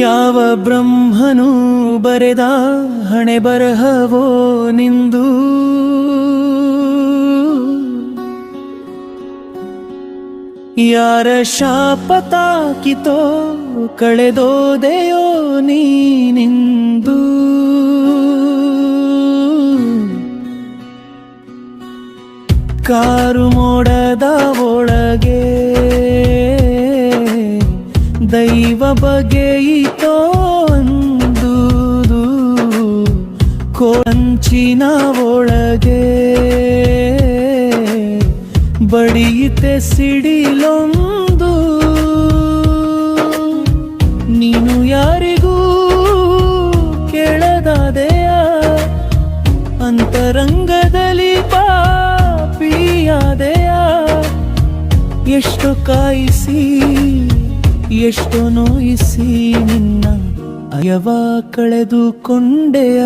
ಯಾವ ಬ್ರಹ್ಮನು ಬರೆದ ಹಣೆ ಬರಹವೋ ನಿಂದು ಯಾರ ಶಾಪ ತಾಕಿತೋ ಕಳೆದೋದೆಯೋ ನೀನಿಂದು? ಕಾರು ಮೋಡದ ಒಳಗೆ ದೈವ ಬಗೆಯಿತೋ ಅಂದು ಕೋಂಚಿನ ಒಳಗೆ ಬಡಿಯಿತೆ ಸಿಡಿಲೊಂದು. ನೀನು ಯಾರಿಗೂ ಕೇಳದಾದೆಯ? ಅಂತರಂಗದಲ್ಲಿ ಪಾಪಿಯಾದೆಯ? ಎಷ್ಟು ಕಾಯಿಸಿ, ಎಷ್ಟು ನೋಯಿಸಿ ನಿನ್ನ ಅಯವ ಕಳೆದುಕೊಂಡೆಯ?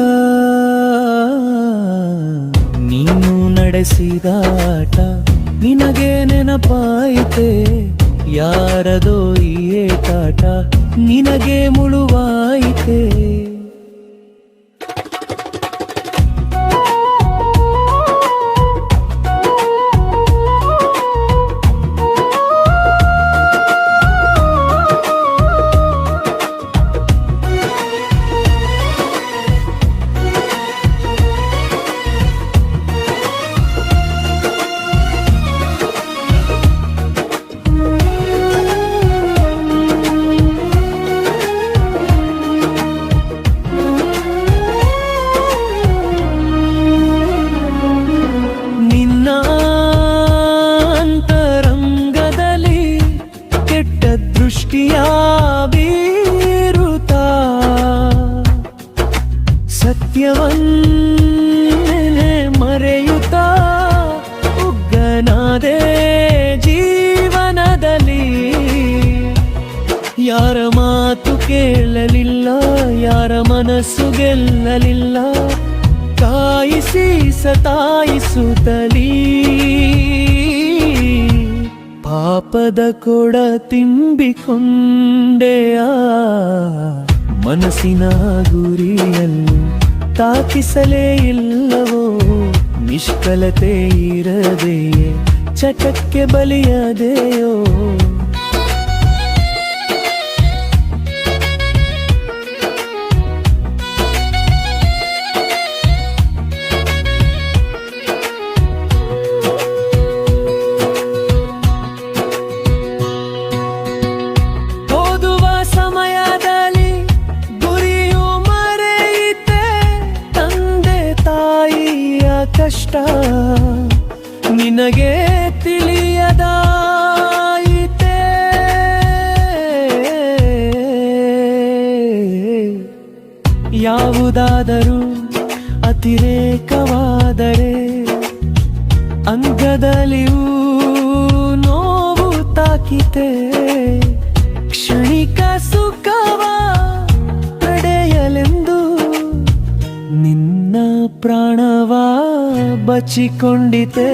ನೀನು ನಡೆಸಿದಾಟ ನಿನಗೆ ನೆನಪಾಯಿತೆ? ಯಾರದೋ ಈ ಏಟಾಟ ನಿನಗೆ ಮುಳುವಾಯಿತೆ ಸತ್ಯವನ್ನೇ ಮರೆಯುತ್ತ ಉಗ್ಗನಾದೆ ಜೀವನದಲ್ಲಿ. ಯಾರ ಮಾತು ಕೇಳಲಿಲ್ಲ, ಯಾರ ಮನಸ್ಸು ಗೆಲ್ಲಲಿಲ್ಲ, ಕಾಯಿಸಿ ಸತಾಯಿಸುತ್ತಲೀ. ಪಾಪದ ಕೊಡ ತಿಂಬಿಕೊಂಡೆಯ? ಮನಸ್ಸಿನ ಗುರಿಯನ್ನು ತಾಕಿಸಲೇ ಇಲ್ಲವೋ? ನಿಷ್ಕಲತೆ ಇರದೆಯೇ? ಚಟಕ್ಕೆ ಬಲಿಯದೆಯೋ? ಕಷ್ಟ ನಿನಗೆ ತಿಳಿಯದಾಯಿತೆ ಯಾವುದಾದರೂ ಅತಿರೇಕವಾದರೆ ಅಂಗದಲ್ಲಿಯೂ ನಿನ್ನ ಪ್ರಾಣವ ಬಚ್ಚಿಕೊಂಡಿತೆ